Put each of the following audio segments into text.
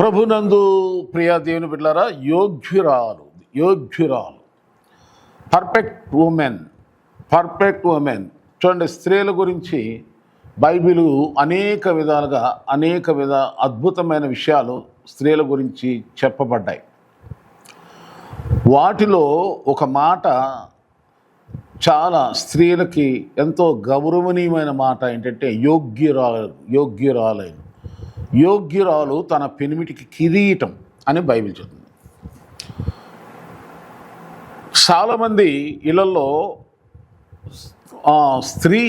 ప్రభునందు ప్రియా దేవుని బిడ్డారా యోగ్యురాలు యోగ్యురాలు. పర్ఫెక్ట్ ఉమెన్ పర్ఫెక్ట్ ఉమెన్ చూడండి స్త్రీల గురించి బైబిలు అనేక విధాలుగా అనేక విధ అద్భుతమైన విషయాలు స్త్రీల గురించి చెప్పబడ్డాయి. వాటిలో ఒక మాట చాలా స్త్రీలకి ఎంతో గౌరవనీయమైన మాట ఏంటంటే యోగ్యురాలు యోగ్యురాలైన. యోగ్యురాలు తన పెనిమిటికి కిరీటం అని బైబిల్ చెప్తుంది. చాలామంది ఇళ్ళలో స్త్రీ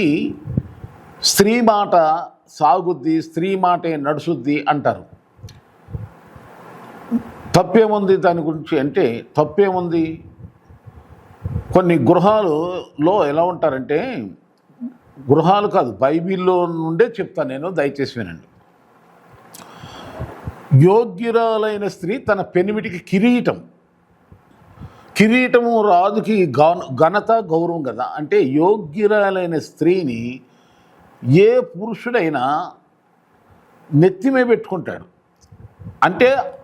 స్త్రీ మాట సాగుద్ది స్త్రీ మాటే నడుసుద్ది అంటారు. తప్పేముంది దాని గురించి అంటే తప్పేముంది? కొన్ని గృహాలలో ఎలా ఉంటారంటే గృహాలు కాదు బైబిల్లో నుండే చెప్తాను నేను దయచేసి వినండి. యోగ్యురాలైన స్త్రీ తన పెనిమిటికి కిరీటం. కిరీటము రాజుకి ఘన ఘనత గౌరవం కదా. అంటే యోగ్యురాలైన స్త్రీని ఏ పురుషుడైనా నెత్తిమే పెట్టుకుంటాడు. అంటే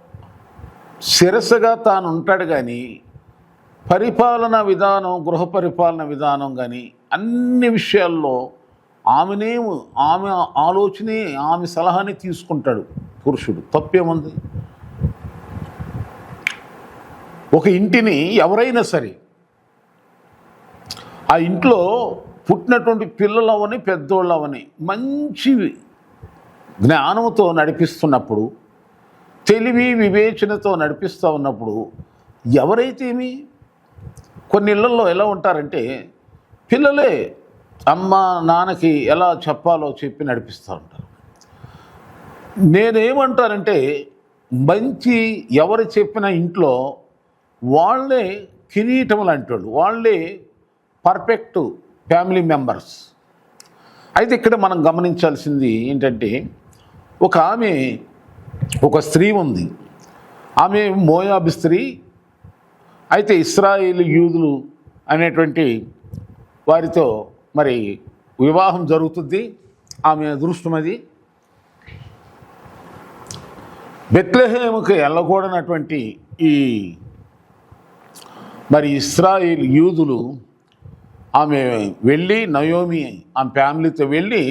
శిరస్సుగా తాను ఉంటాడు కానీ పరిపాలన విధానం గృహ పరిపాలన విధానం కానీ అన్ని విషయాల్లో ఆమెనే ఆమె ఆలోచనే ఆమె సలహాని తీసుకుంటాడు. పురుషుడు. తప్పేముంది ఒక ఇంటిని ఎవరైనా సరే ఆ ఇంట్లో పుట్టినటువంటి పిల్లలు అవని పెద్దోళ్ళు అవని మంచి జ్ఞానంతో నడిపిస్తున్నప్పుడు తెలివి వివేచనతో నడిపిస్తూ ఉన్నప్పుడు ఎవరైతేమి? కొన్ని ఇళ్ళలో ఎలా ఉంటారంటే పిల్లలే అమ్మ నాన్నకి ఎలా చెప్పాలో చెప్పి నడిపిస్తూ ఉంటారు. నేనేమంటానంటే మంచి ఎవరు చెప్పిన ఇంట్లో వాళ్ళే కిరీటం లాంటి వాళ్ళు వాళ్ళే పర్ఫెక్ట్ ఫ్యామిలీ మెంబర్స్. అయితే ఇక్కడ మనం గమనించాల్సింది ఏంటంటే ఒక ఆమె ఒక స్త్రీ ఉంది. ఆమె మోయాబి స్త్రీ. అయితే ఇస్రాయేల్ యూదులు అనేటువంటి వారితో మరి వివాహం జరుగుతుంది. ఆమె అదృష్టం అది. బెత్లహేముకు వెళ్ళకూడనటువంటి ఈ మరి ఇస్రాయిల్ యూదులు ఆమె వెళ్ళి నయోమి ఆమె ఫ్యామిలీతో వెళ్ళి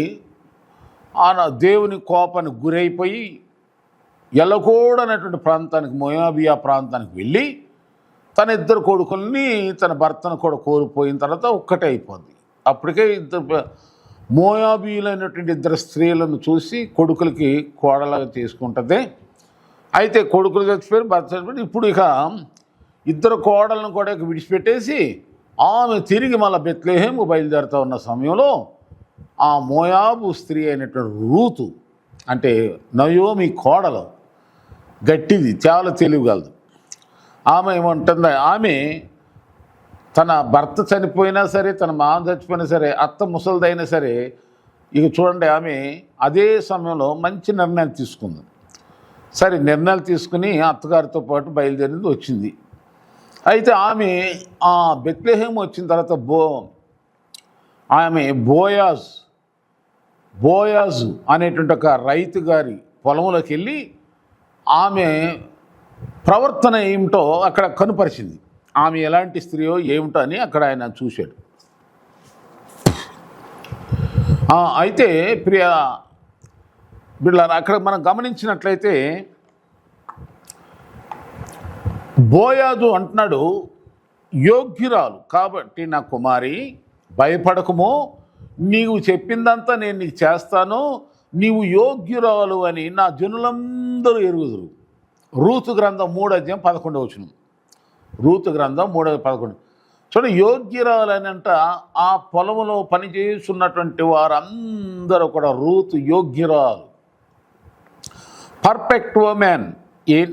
ఆన దేవుని కోపానికి గురైపోయి ఎల్లకూడనటువంటి ప్రాంతానికి మొయాబియా ప్రాంతానికి వెళ్ళి తన ఇద్దరు కొడుకుల్ని తన భర్తను కూడా కోల్పోయిన తర్వాత ఒక్కటే అయిపోద్ది. అప్పటికే ఇద్దరు మోయాబీలైనటువంటి ఇద్దరు స్త్రీలను చూసి కొడుకులకి కోడలుగా చేసుకుంటుంది అయితే కొడుకులు చచ్చిపోయారు భర్త చచ్చిపోయారు. ఇప్పుడు ఇక ఇద్దరు కోడలను కూడా విడిచిపెట్టేసి ఆమె తిరిగి మళ్ళీ బెత్లేహేము బయలుదేరుతూ ఉన్న సమయంలో ఆ మోయాబు స్త్రీ అయినటువంటి రూతు అంటే నయోమి కోడలు గట్టిది చాలా తెలియగలదు ఆమె ఏమంటుంది ఆమె తన భర్త చనిపోయినా సరే తన మామ చచ్చిపోయినా సరే అత్త ముసలిదైనా సరే ఇక చూడండి ఆమె అదే సమయంలో మంచి నిర్ణయం తీసుకుంది. సరే నిర్ణయాలు తీసుకుని అత్తగారితో పాటు బయలుదేరింది వచ్చింది. అయితే ఆమె ఆ బెత్లెహేం వచ్చిన తర్వాత బో ఆమె బోయాజ్ బోయాజ్ అనేటువంటి ఒక రైతు గారి పొలంలోకి వెళ్ళి ఆమె ప్రవర్తన ఏమిటో అక్కడ కనుపరిచింది. ఆమె ఎలాంటి స్త్రీయో ఏమిటో అని అక్కడ ఆయన చూశాడు. అయితే ప్రియ బిళ్ళ అక్కడ మనం గమనించినట్లయితే బోయాజు అంటున్నాడు యోగ్యురాలు కాబట్టి నా కుమారి భయపడకము. నీవు చెప్పిందంతా నేను నీకు చేస్తాను. నీవు యోగ్యురాలు అని నా జనులందరూ ఎరుగుదురు. రూతు గ్రంథం మూడు అధ్యాయం పదకొండవ రూతు గ్రంథం మూడవ పదకొండు. చూడండి యోగ్యురాలు అని అంట ఆ పొలంలో పనిచేస్తున్నటువంటి వారందరూ కూడా రూతు యోగ్యురాలు. Perfect women. ఏ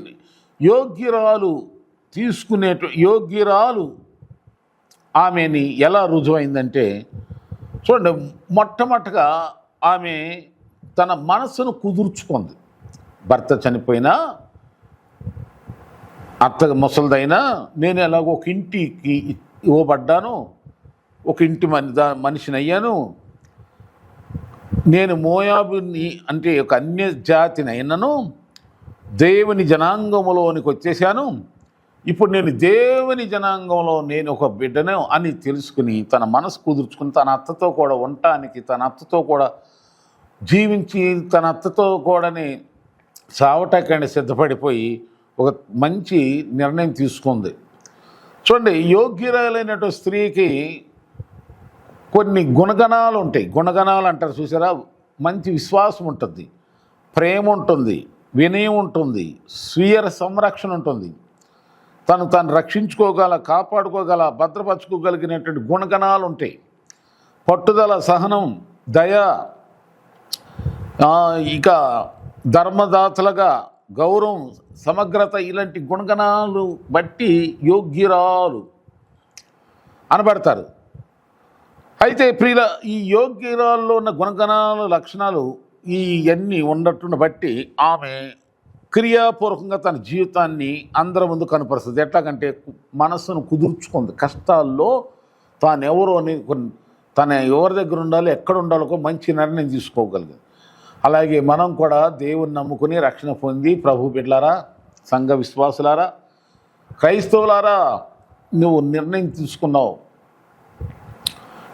యోగ్యురాలు తీసుకునే యోగ్యురాలు ఆమెని ఎలా రుజువైందంటే చూడండి మొట్టమొదటగా ఆమె తన మనసును కుదుర్చుకుంది. భర్త చనిపోయినా అత్త ముసలిదైనా నేను ఎలాగో ఒక ఇంటికి ఇవ్వబడ్డాను ఒక ఇంటి మని దా- మనిషిని అయ్యాను నేను మోయాబుని అంటే ఒక అన్య జాతిని అయినను దేవుని జనాంగంలోనికి వచ్చేసాను ఇప్పుడు నేను దేవుని జనాంగంలో నేను ఒక బిడ్డను అని తెలుసుకుని తన మనసు కుదుర్చుకుని తన అత్తతో కూడా ఉండటానికి తన అత్తతో కూడా జీవించి తన అత్తతో కూడానే చావటాకండి సిద్ధపడిపోయి ఒక మంచి నిర్ణయం తీసుకుంది. చూడండి యోగ్యురాలైనటువంటి స్త్రీకి కొన్ని గుణగణాలు ఉంటాయి. గుణగణాలు అంటారు చూసారా? మంచి విశ్వాసం ఉంటుంది. ప్రేమ ఉంటుంది. వినయం ఉంటుంది. స్వీయ సంరక్షణ ఉంటుంది. తను తను రక్షించుకోగల కాపాడుకోగల భద్రపరచుకోగలిగినటువంటి గుణగణాలు ఉంటాయి. పట్టుదల సహనం దయ ఇక ధర్మదాతలుగా గౌరవం సమగ్రత ఇలాంటి గుణగణాలు బట్టి యోగ్యురాలు అనబడతారు. అయితే ప్రియుల ఈ యోగ్యురాల్లో ఉన్న గుణగణాలు లక్షణాలు ఈ అన్నీ ఉన్నట్టును బట్టి ఆమె క్రియాపూర్వకంగా తన జీవితాన్ని అందరి ముందు కనపరుస్తుంది. ఎట్లాగంటే మనస్సును కుదుర్చుకుంది. కష్టాల్లో తాను ఎవరో అని తన ఎవరి దగ్గర ఉండాలో ఎక్కడ ఉండాలో మంచి నిర్ణయం తీసుకోగలిగింది. అలాగే మనం కూడా దేవుణ్ణి నమ్ముకుని రక్షణ పొంది ప్రభు బిడ్లారా సంఘ విశ్వాసులారా క్రైస్తవులారా నువ్వు నిర్ణయం తీసుకున్నావు.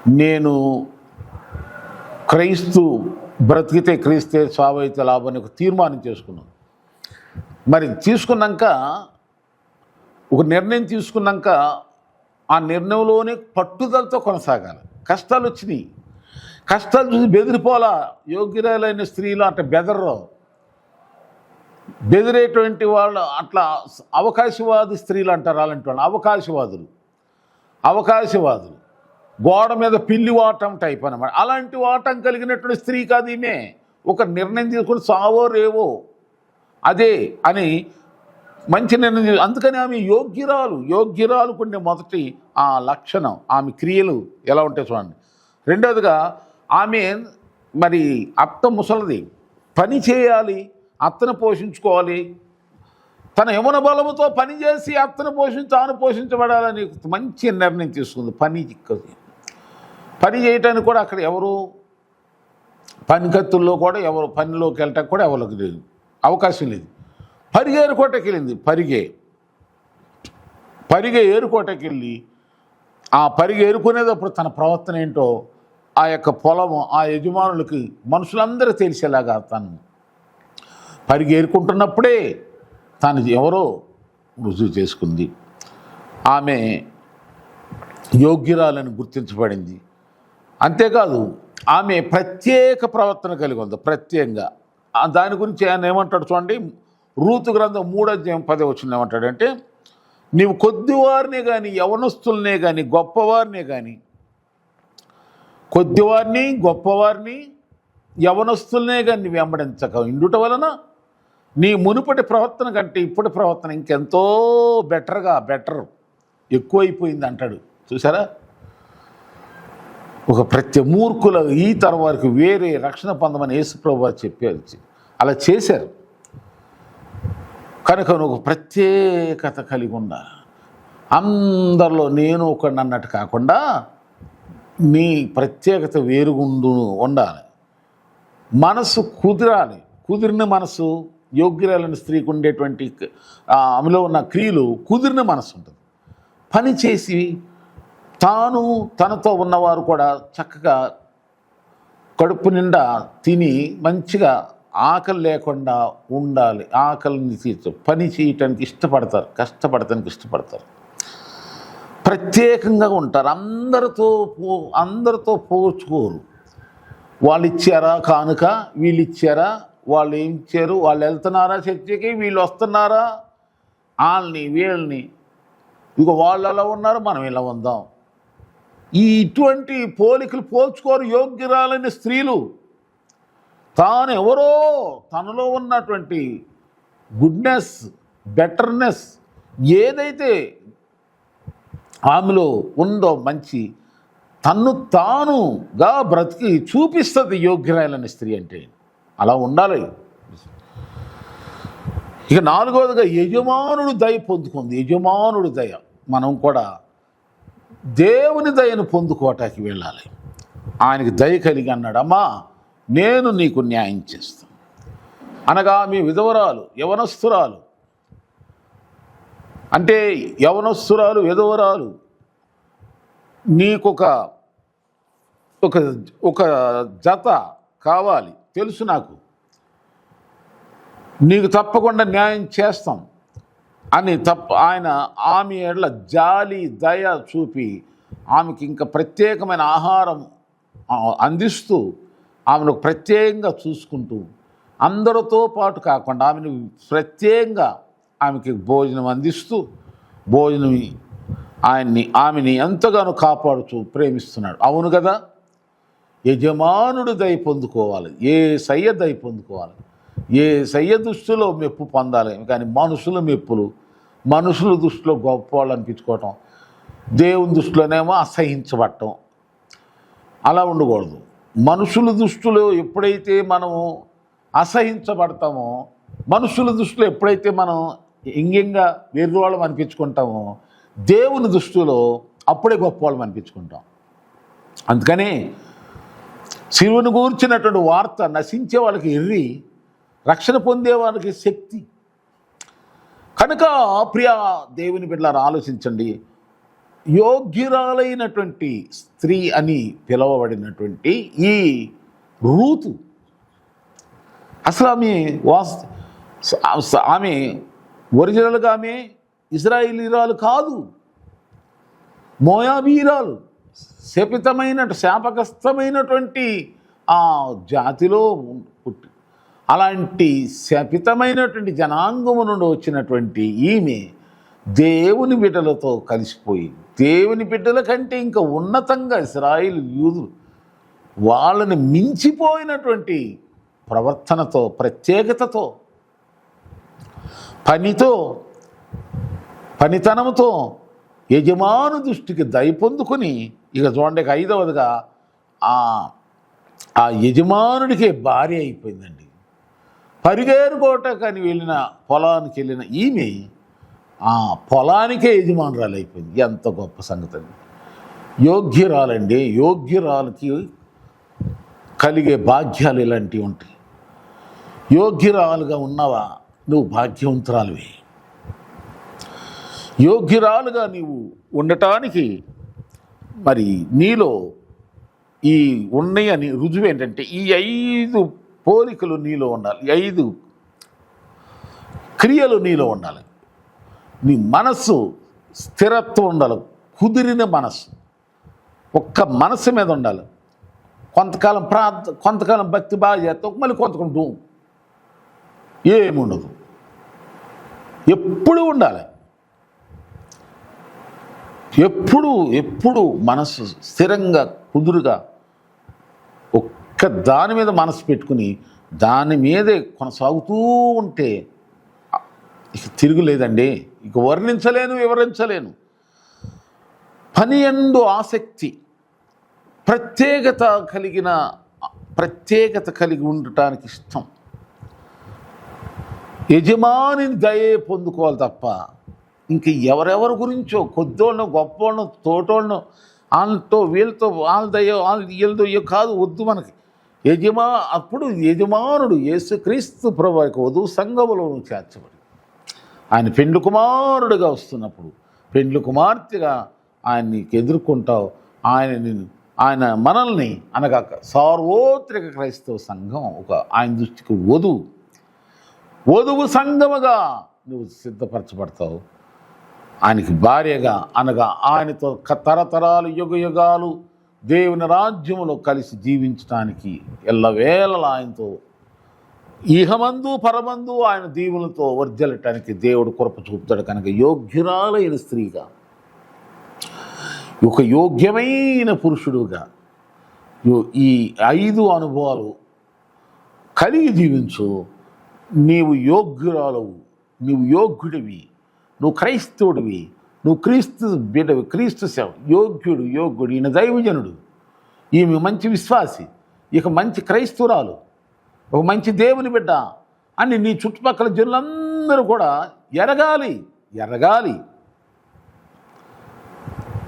నేను క్రైస్తు బ్రతికితే క్రీస్తే స్వాభావిత లాభం అని ఒక తీర్మానం చేసుకున్నాను. మరి తీసుకున్నాక ఒక నిర్ణయం తీసుకున్నాక ఆ నిర్ణయంలోనే పట్టుదలతో కొనసాగాలి. కష్టాలు వచ్చినాయి. కష్టాలు చూసి బెదిరిపోలా యోగ్యురాలైన స్త్రీలు అట్లా బెదర్రు. బెదిరేటువంటి వాళ్ళు అట్లా అవకాశవాది స్త్రీలు అంటారు అలాంటి వాళ్ళు. అవకాశవాదులు. అవకాశవాదులు. గోడ మీద పిల్లి వాటం టైప్ అనమాట అలాంటి వాటం కలిగినటువంటి స్త్రీ కాదు ఈమె. ఒక నిర్ణయం తీసుకుని సావో రేవో. అదే అని మంచి నిర్ణయం అందుకని ఆమె యోగ్యురాలు. యోగ్యురాలు కొన్ని మొదటి ఆ లక్షణం ఆమె క్రియలు ఎలా ఉంటాయి చూడండి. రెండవదిగా ఆమె మరి అత్త ముసలిది. పని చేయాలి అత్తను పోషించుకోవాలి. తన యమున బలముతో పని చేసి అత్తను పోషించి తాను పోషించబడాలని మంచి నిర్ణయం తీసుకుంది. పని పని చేయటానికి కూడా అక్కడ ఎవరు? పనికత్తుల్లో కూడా ఎవరు? పనిలోకి వెళ్ళటానికి కూడా ఎవరికి లేదు. అవకాశం లేదు. పరిగె ఏరుకోటకి వెళ్ళింది. పరిగే. పరిగె ఏరుకోటకి వెళ్ళి ఆ పరిగె ఏరుకునేటప్పుడు తన ప్రవర్తన ఏంటో ఆ యొక్క పొలము ఆ యజమానులకి మనుషులందరూ తెలిసేలాగా తను పరిగి ఏరుకుంటున్నప్పుడే తాను ఎవరో రుజువు చేసుకుంది. ఆమె యోగ్యురాలని గుర్తించబడింది. అంతేకాదు ఆమె ప్రత్యేక ప్రవర్తన కలిగి ఉంది ప్రత్యేకంగా. దాని గురించి ఆయన ఏమంటాడు చూడండి రూతు గ్రంథం మూడో పదే వచ్చిన ఏమంటాడంటే నీవు కొద్దివారినే కానీ యవనస్తులనే కానీ గొప్పవారినే కానీ కొద్దివారిని గొప్పవారిని యవనస్తులనే కానీ నువ్వు వెంబడించక ఇండుట వలన నీ మునుపటి ప్రవర్తన కంటే ఇప్పటి ప్రవర్తన ఇంకెంతో బెటర్గా బెటర్ ఎక్కువైపోయింది అంటాడు. చూసారా ఒక ప్రతి మూర్ఖుల ఈ తరం వేరే రక్షణ పొందమని యేసుప్రభు వారు చెప్పారు అలా చేశారు. కనుక ఒక ప్రత్యేకత కలిగి ఉండాలి అందరిలో నేను ఒకడు అన్నట్టు కాకుండా నీ ప్రత్యేకత వేరుగుండు ఉండాలి. మనసు కుదిరాలి. కుదిరిన మనసు యోగ్యురాలని స్త్రీకి ఉండేటువంటి ఆ, ఆమెలో ఉన్న క్రియలు కుదిరిన మనసు ఉంటుంది. పని చేసి తాను తనతో ఉన్నవారు కూడా చక్కగా కడుపు నిండా తిని మంచిగా ఆకలి లేకుండా ఉండాలి. ఆకలిని తీర్చు. పని చేయటానికి ఇష్టపడతారు. కష్టపడటానికి ఇష్టపడతారు. ప్రత్యేకంగా ఉంటారు. అందరితో పో అందరితో పోల్చుకోరు. వాళ్ళు ఇచ్చారా కానుక? వీళ్ళు ఇచ్చారా వాళ్ళు ఏం ఇచ్చారు? వాళ్ళు వెళ్తున్నారా చర్చకి? వీళ్ళు వస్తున్నారా వాళ్ళని. వీళ్ళని ఇక వాళ్ళు ఎలా ఉన్నారు మనం ఇలా ఉందాం. ఈ ఇటువంటి పోలికలు పోల్చుకోరు యోగ్యురాలని స్త్రీలు. తాను ఎవరో తనలో ఉన్నటువంటి గుడ్నెస్ బెటర్నెస్ ఏదైతే ఆమెలో ఉందో మంచి తన్ను తానుగా బ్రతికి చూపిస్తుంది యోగ్యురాలైన స్త్రీ అంటే. అలా ఉండాలి. ఇక నాలుగవదిగా యజమానుడు దయ పొందుకుంది. యజమానుడు దయ. మనం కూడా దేవుని దయను పొందుకోవటానికి వెళ్ళాలి. ఆయనకి దయ కలిగి అన్నాడమ్మా నేను నీకు న్యాయం చేస్తాను అనగా మీ విధవరాలు యవనస్తురాలు. అంటే యవనస్తురాలు విధవరాలు నీకొక ఒక ఒక జత కావాలి తెలుసు నాకు. నీకు తప్పకుండా న్యాయం చేస్తాం. అని తప్ప ఆయన ఆమె ఎడల జాలి దయ చూపి ఆమెకి ఇంకా ప్రత్యేకమైన ఆహారం అందిస్తూ ఆమెను ప్రత్యేకంగా చూసుకుంటూ అందరితో పాటు కాకుండా ఆమెను ప్రత్యేకంగా ఆమెకి భోజనం అందిస్తూ భోజనం ఆయన్ని ఆమెని ఎంతగానో కాపాడుతూ ప్రేమిస్తున్నాడు. అవును కదా? యజమానుడు దయ పొందుకోవాలి. ఏ సయ్య దయ పొందుకోవాలి. ఏ సయ్య దృష్టిలో మెప్పు పొందాలి? కానీ మనుషుల మెప్పులు మనుషుల దృష్టిలో గొప్పవాళ్ళు అనిపించుకోవటం దేవుని దృష్టిలోనేమో అసహించబడటం అలా ఉండకూడదు. మనుషుల దృష్టిలో ఎప్పుడైతే మనము అసహించబడతామో మనుషుల దృష్టిలో ఎప్పుడైతే మనం ఇంగ్యంగా వేరువాళ్ళం అనిపించుకుంటామో దేవుని దృష్టిలో అప్పుడే గొప్పవాళ్ళం అనిపించుకుంటాం. అందుకని శివుని గూర్చినటువంటి వార్త నశించే వాళ్ళకి ఎర్రి రక్షణ పొందే శక్తి. కనుక ప్రియ దేవుని బిడ్డలారు ఆలోచించండి. యోగ్యురాలైనటువంటి స్త్రీ అని పిలువబడినటువంటి ఈ రూతు అసలు ఆమె వాస్ ఆమె ఒరిజినల్గా ఆమె ఇజ్రాయిలీరాలు కాదు. మోయాబీరాలు శపితమైన శాపగ్రస్తమైనటువంటి ఆ జాతిలో అలాంటి శపితమైనటువంటి జనాంగము నుండి వచ్చినటువంటి ఈమె దేవుని బిడ్డలతో కలిసిపోయి దేవుని బిడ్డల కంటే ఇంకా ఉన్నతంగా ఇస్రాయిల్ యూదు వాళ్ళని మించిపోయినటువంటి ప్రవర్తనతో ప్రత్యేకతతో పనితో పనితనంతో యజమాను దృష్టికి దయపొందుకుని ఇక చూడండి ఐదవదిగా ఆ ఆ యజమానుడికే భార్య అయిపోయిందండి. పరిగేరుకోటకని వెళ్ళిన పొలానికి వెళ్ళిన ఈమె ఆ పొలానికే యజమానురాలు అయిపోయింది ఎంత గొప్ప సంగతి అండి యోగ్యురాలండి. యోగ్యురాలకి కలిగే భాగ్యాలు ఇలాంటివి ఉంటాయి. యోగ్యురాలుగా ఉన్నవా? నువ్వు భాగ్యవంతురాలువి. యోగ్యురాలుగా నీవు ఉండటానికి మరి నీలో ఈ ఉన్నాయని రుజువు ఏంటంటే ఈ ఐదు కోరికలు నీలో ఉండాలి. ఐదు క్రియలు నీలో ఉండాలి. నీ మనస్సు స్థిరత్వం ఉండాలి. కుదిరిన మనస్సు ఒక్క మనసు మీద ఉండాలి. కొంతకాలం ప్రార్థ కొంతకాలం భక్తి బాగా చేస్తావు మళ్ళీ కొంతకుంటూ ఏముండదు. ఎప్పుడు ఉండాలి. ఎప్పుడు ఎప్పుడు మనసు స్థిరంగా కుదురుగా ఒక్క దాని మీద మనసు పెట్టుకుని దాని మీదే కొనసాగుతూ ఉంటే ఇక తిరుగులేదండి ఇక వర్ణించలేను వివరించలేను. పని ఎందు ఆసక్తి ప్రత్యేకత కలిగిన ప్రత్యేకత కలిగి ఉండటానికి ఇష్టం. యజమానిని దయే పొందుకోవాలి తప్ప ఇంక ఎవరెవరి గురించో కొద్దోళ్ళను గొప్పోళ్ళను తోటోళ్ళను వాళ్ళతో వీళ్ళతో వాళ్ళ దయ్యో వాళ్ళు వీళ్ళతో కాదు వద్దు మనకి. యజమా అప్పుడు యజమానుడు యేసుక్రీస్తు ప్రభు యొక్క వధువు సంఘములోను చేర్చబడి. ఆయన పెండ్లు కుమారుడుగా వస్తున్నప్పుడు పెండ్లు కుమార్తెగా ఆయన్ని ఎదుర్కొంటావు. ఆయన ఆయన మనల్ని అనగా సార్వోత్రిక క్రైస్తవ సంఘం ఒక ఆయన దృష్టికి వధువు. వధువు సంఘముగా నువ్వు సిద్ధపరచబడతావు. ఆయనకి భార్యగా అనగా ఆయనతో తరతరాలు యుగ యుగాలు దేవుని రాజ్యములో కలిసి జీవించడానికి ఎల్లవేళలా ఆయనతో ఇహమందు పరమందు ఆయన దీవులతో వర్జలటానికి దేవుడు కృప చూపుతాడు కనుక యోగ్యురాలైన స్త్రీగా ఒక యోగ్యమైన పురుషుడుగా యో- ఈ ఐదు అనుభవాలు కలిగి జీవించు. నీవు యోగ్యురాలవు నీవు యోగ్యుడివి నువ్వు క్రైస్తవుడివి నువ్వు క్రీస్తు బిడ్డ క్రీస్తు సేవ యోగ్యుడు యోగ్యుడు ఈయన దైవజనుడు. ఈమె మంచి విశ్వాసి ఇక మంచి క్రైస్తవురాలు ఒక మంచి దేవుని బిడ్డ అని నీ చుట్టుపక్కల జనులందరూ కూడా ఎరగాలి ఎరగాలి.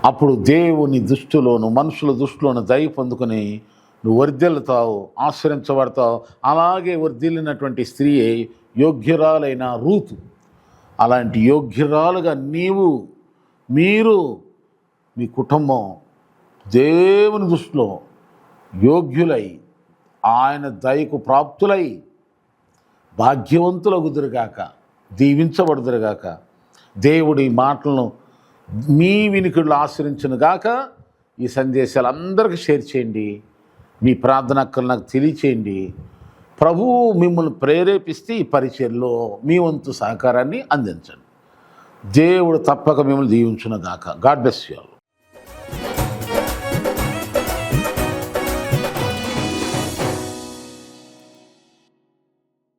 అప్పుడు దేవుని దృష్టిలోను మనుషుల దృష్టిలోను దయ పొందుకొని నువ్వు వర్ధిల్లుతావు ఆశ్రయించబడతావు. అలాగే వర్ధిల్లినటువంటి స్త్రీయే యోగ్యురాలైన రూతు. అలాంటి యోగ్యురాలుగా నీవు మీరు మీ కుటుంబం దేవుని దృష్టిలో యోగ్యులై ఆయన దయకు ప్రాప్తులై భాగ్యవంతులగుదురుగాక దీవించబడుదురుగాక దేవుడి మాటలను మీ వినికిడులు ఆశ్రయించునుగాక ఈ సందేశాలు అందరికీ షేర్ చేయండి. మీ ప్రార్థనక్కలు నాకు తెలియచేయండి. ప్రభువు మిమ్మల్ని ప్రేరేపిస్తే ఈ పరిచయంలో మీ వంతు సహకారాన్ని అందించండి. దేవుడు తప్పక మిమ్మల్ని దీవించును గాక గాడ్ బ్లెస్ యూ